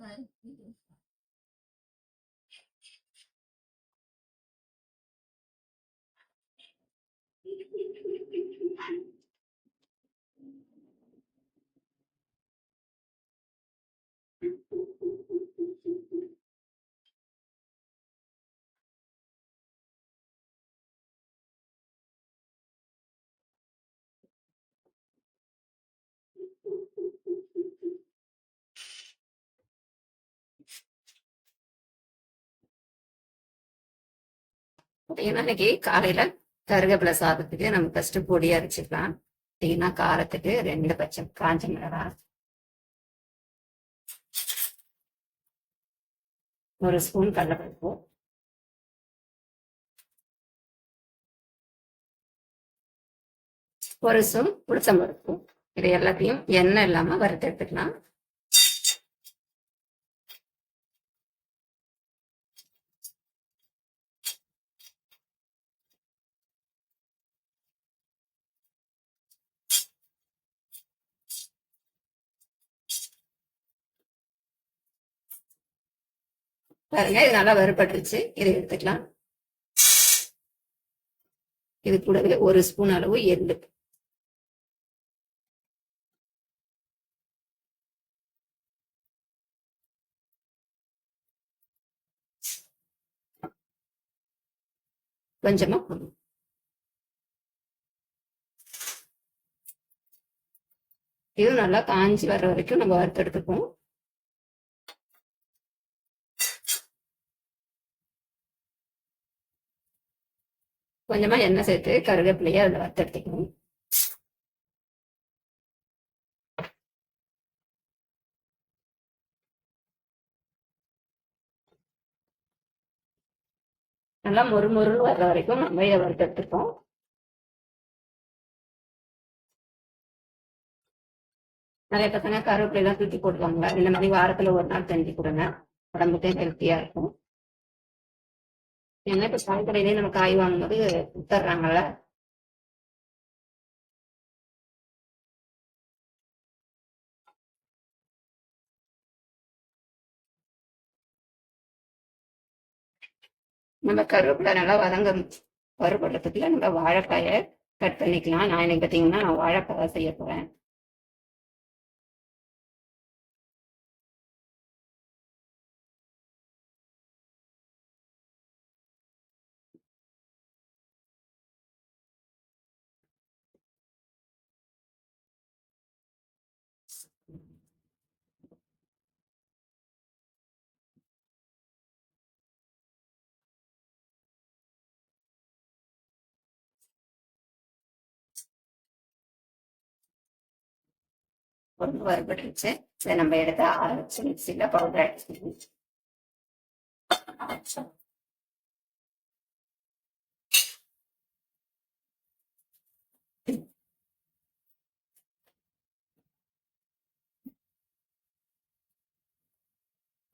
来你顶起来 பார்த்தீங்கன்னா இன்னைக்கு காலையில கருகப்பில சாதத்துக்கு நம்ம ஃபர்ஸ்ட் பொடி அரைச்சிக்கலாம். பார்த்தீங்கன்னா காரத்துக்கு ரெண்டு பச்சை காஞ்ச மிளகாய் ஒரு ஸ்பூன் கடலைப்பருப்பு. ஒரு ஸ்பூன் புளிச்சம்பருப்பு இது எல்லாத்தையும் எண்ணெய் இல்லாம வறுத்து எடுத்துக்கலாம். பாருங்க இது நல்லா வறுபட்டுருச்சு. இதை எடுத்துக்கலாம். இது கூடவே ஒரு ஸ்பூன் அளவு எள்ளு. கொஞ்சமா போதும் இது நல்லா காஞ்சி வர்ற வரைக்கும் நம்ம வறுத்தெடுத்துப்போம் கொஞ்சமா எண்ணெய் சேர்த்து கருவேப்பிலையை அதில் வறுத்தெடுத்துக்கணும் நல்லா மொறு மொறுன்னு வர்ற வரைக்கும் நம்ம இதை வறுத்தெடுத்துப்போம். நிறைய பசங்க கருவேப்பிலை தான் தூக்கி போடுவாங்க. இந்த மாதிரி வாரத்துல ஒரு நாள் செஞ்சு கொடுங்க. உடம்புக்கு ஹெல்த்தியா இருக்கும். ஏன்னா இப்ப காய்கடையிலேயே நம்ம காய் வாங்கும்போது வித்துறாங்கல்ல நம்ம கருவேப்பிலை நல்லா வதங்க வறுபடுறதுக்குள்ள நம்ம வாழைக்காயை கட் பண்ணிக்கலாம். நான் இன்னைக்கு பார்த்தீங்கன்னா நான் வாழைக்காய் செய்ய போறேன். ரொம்ப வறுபட்டுருச்சு இதை நம்ம எடுத்து ஆற வச்சு மிக்சியில பவுடர் அடிச்சுக்கணும்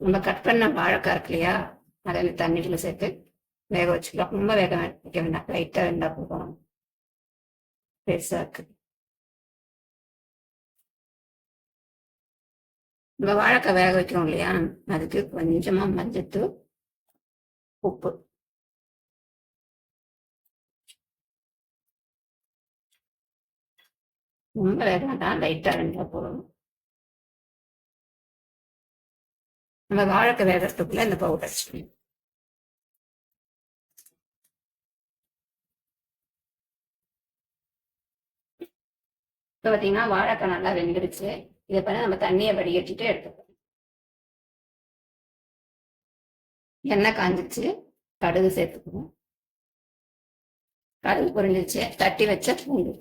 நம்ம கட் பண்ண வாழைக்காய் இருக்கு இல்லையா? அதை அந்த தண்ணிக்குள்ள சேர்த்து வேக வச்சுக்கலாம். ரொம்ப வேக வைக்க வேண்டாம். லைட்டா வேண்டாம் போதும். பெருசா இருக்கு. நம்ம வாழைக்காய் வேக வைக்கிறோம் இல்லையா? அதுக்கு கொஞ்சமா மஞ்சத்தூள் உப்பு. ரொம்ப வேக வேண்டாம் லைட்டா இருந்தா போதும். நம்ம வாழைக்காய் வேகிறதுக்குள்ள இந்த பவுடர் இப்போ பார்த்தீங்கன்னா வாழைக்காய் நல்லா வெந்துருச்சு இதை பண்ண நம்ம தண்ணியை வடிகட்டிட்டு எடுத்துக்கணும் எண்ணெய் காஞ்சிச்சு கடுகு சேர்த்துக்குவோம். கடுகு பொரிஞ்சிச்சு தட்டி வச்ச பூண்டு.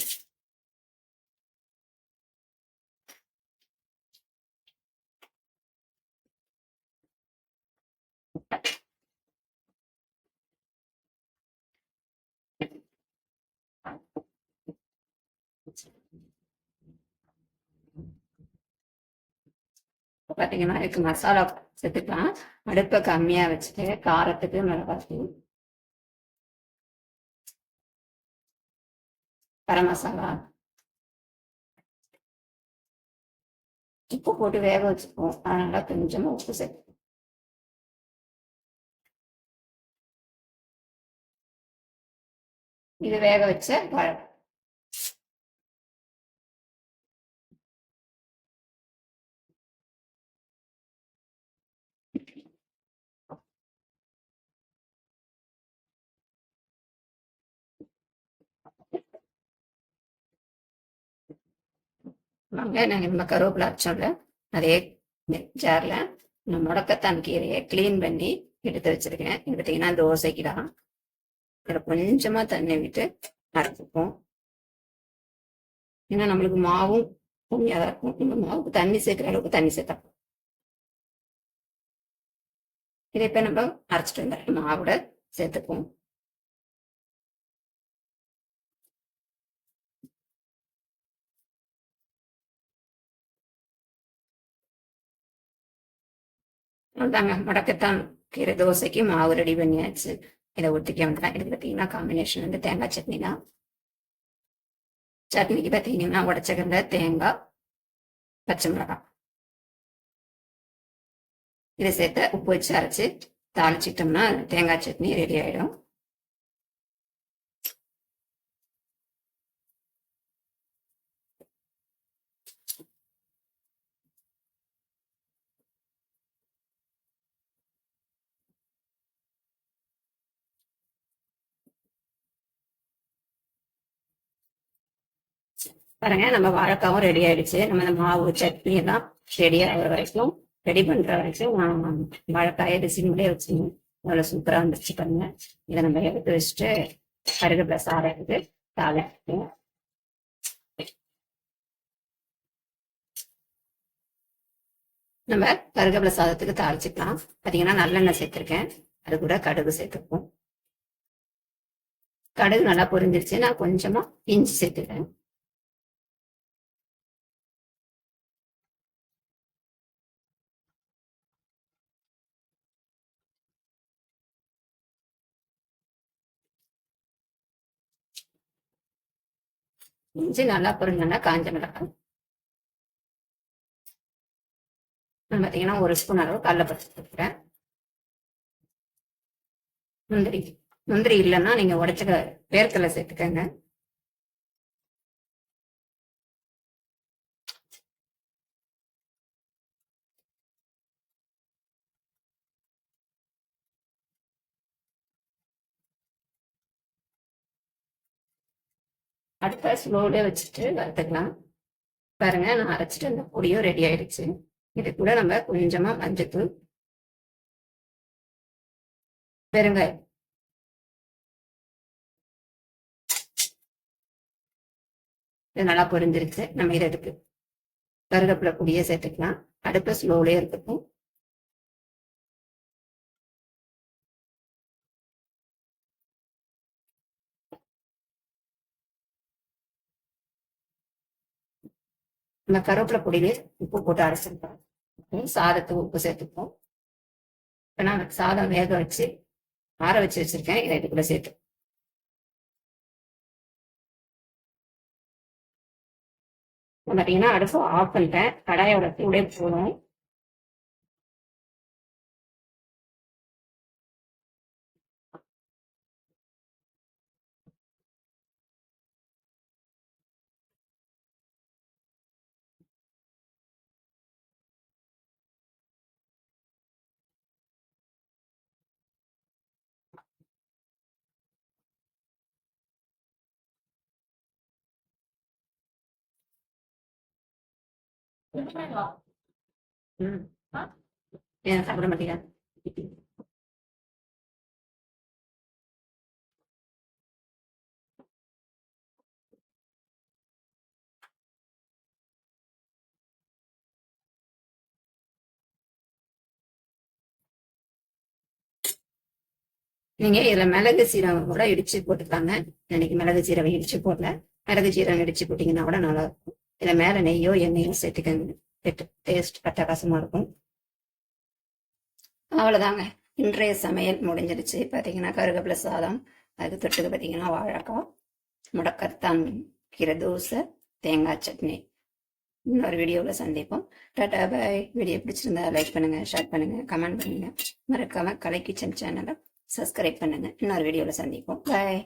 பார்த்தீங்கன்னா இதுக்கு மசாலா சேர்த்துக்கலாம். அடுப்பை கம்மியாக வச்சுட்டு காரத்துக்கு மிளகாத்தூள். கரம் மசாலா. உப்பு போட்டு வேக வச்சுப்போம். அதனால கொஞ்சமா உப்பு சேர்த்து. இது வேக வச்ச பழம். வாங்க நாங்கள் நம்ம கருவேப்பிலை அரைச்சோம்ல. அதே ஜாரில் நான் முடக்கத்தான் கீரையை க்ளீன் பண்ணி எடுத்து வச்சிருக்கேன். இது பார்த்தீங்கன்னா தோசைக்கு தான் இதில் கொஞ்சமாக தண்ணி விட்டு அரைச்சிப்போம். ஏன்னா நம்மளுக்கு மாவும் கம்மியாக தான் இருக்கும். நம்ம மாவுக்கு தண்ணி சேர்க்குற அளவுக்கு தண்ணி சேர்த்தா இதை இப்போ நம்ம அரைச்சிட்டு வந்துடுறோம் மாவோட சேர்த்துப்போம். தாங்க மடக்கத்தான் கீரை தோசைக்கு மாவு ரெடி பண்ணியாச்சு. இதை ஊற்றிக்க வந்துட்டேன் இது பார்த்தீங்கன்னா காம்பினேஷன் வந்து தேங்காய் சட்னி தான். சட்னிக்கு பார்த்தீங்கன்னா உடச்சக்கல்ல தேங்காய் பச்சை மிளகாய். இதை சேர்த்து உப்பு வச்சு அரைச்சி தாளிச்சிட்டோம்னா தேங்காய் சட்னி ரெடி ஆயிடும். பாருங்க நம்ம வாழைக்காவும் ரெடி ஆயிடுச்சு. நம்ம இந்த மாவு சட்னி எல்லாம் ரெடி ஆகிற வரைக்கும் ரெடி பண்ற வரைக்கும் நான் வாழைக்காயை டிசின்லேயே வச்சுக்கணும். அவ்வளோ சூப்பராக வந்துருச்சு பாருங்க. இதை நம்ம எடுத்து வச்சுட்டு கருகப்பிலை எடுத்து தாளிப்போம் நம்ம கருகப்பில சாதத்துக்கு தாளிச்சுக்கலாம். பார்த்தீங்கன்னா நல்லெண்ணெய் சேர்த்துருக்கேன். அது கூட கடுகு சேர்த்துருக்கோம். கடுகு நல்லா பொரிஞ்சிருச்சு. நான் கொஞ்சமா இஞ்சி சேர்த்துக்கிறேன் இஞ்சி நல்லா பொருங்கன்னா காஞ்ச மிளகாய். நான் பார்த்தீங்கன்னா ஒரு ஸ்பூன் அளவு கடலைப்பருப்பு கொடுக்குறேன் முந்திரி முந்திரி இல்லைன்னா நீங்க உடைச்ச வேர்க்கடலை சேர்த்துக்கங்க. அடுப்பை ஸ்லோலே வச்சுட்டு வறுத்துக்கலாம். பாருங்க நான் அரைச்சிட்டு அந்த பொடியும் ரெடி ஆயிடுச்சு. இது கூட நம்ம கொஞ்சமா மஞ்சத்தூள். பெருங்காயம் இது நல்லா பொரிஞ்சிருச்சு. நம்ம இதை எடுத்து கருவேப்பிலை பொடியை சேர்த்துக்கலாம். அடுப்பை ஸ்லோலே இருக்கட்டும் இந்த கருவேப்பிலை பொடியிலே உப்பு போட்டு அரைச்சிருக்கோம். சாதத்தை உப்பு சேர்த்துப்போம். இப்போ நான் சாதம் வேக வச்சு ஆற வச்சு வச்சிருக்கேன். இதை இதுக்குள்ள சேர்த்து. பார்த்தீங்கன்னா அடுப்பு ஆஃப் பண்ணிட்டேன். கடாயோட சூடே போதும். ஏன் சாப்பிட மாட்டீங்க நீங்க இதுல மிளகு சீரகம் கூட இடிச்சு போட்டுக்காங்க இன்னைக்கு மிளகு சீரகம் இடிச்சு போடல. மிளகு சீரகம் இடிச்சு போட்டீங்கன்னா கூட நல்லா இருக்கும். இதில் மேல நெய்யோ எண்ணெயோ சேர்த்துக்கங்க டேஸ்ட் அட்டகாசமாக இருக்கும். அவ்வளோதாங்க இன்றைய சமையல் முடிஞ்சிருச்சு. பார்த்தீங்கன்னா கருகப்பிலை சாதம் அதுக்கு தொட்டுக்கு பார்த்தீங்கன்னா வாழைக்காய் முடக்கத்தான் கீரை தோசை தேங்காய் சட்னி. இன்னொரு வீடியோவில் சந்திப்போம். Tata bye. வீடியோ பிடிச்சிருந்தா லைக் பண்ணுங்க ஷேர் பண்ணுங்க கமெண்ட் பண்ணுங்க. மறக்காம கலை கிச்சன் சேனலை சப்ஸ்கிரைப் பண்ணுங்க. இன்னொரு வீடியோவில் சந்திப்போம். பாய்.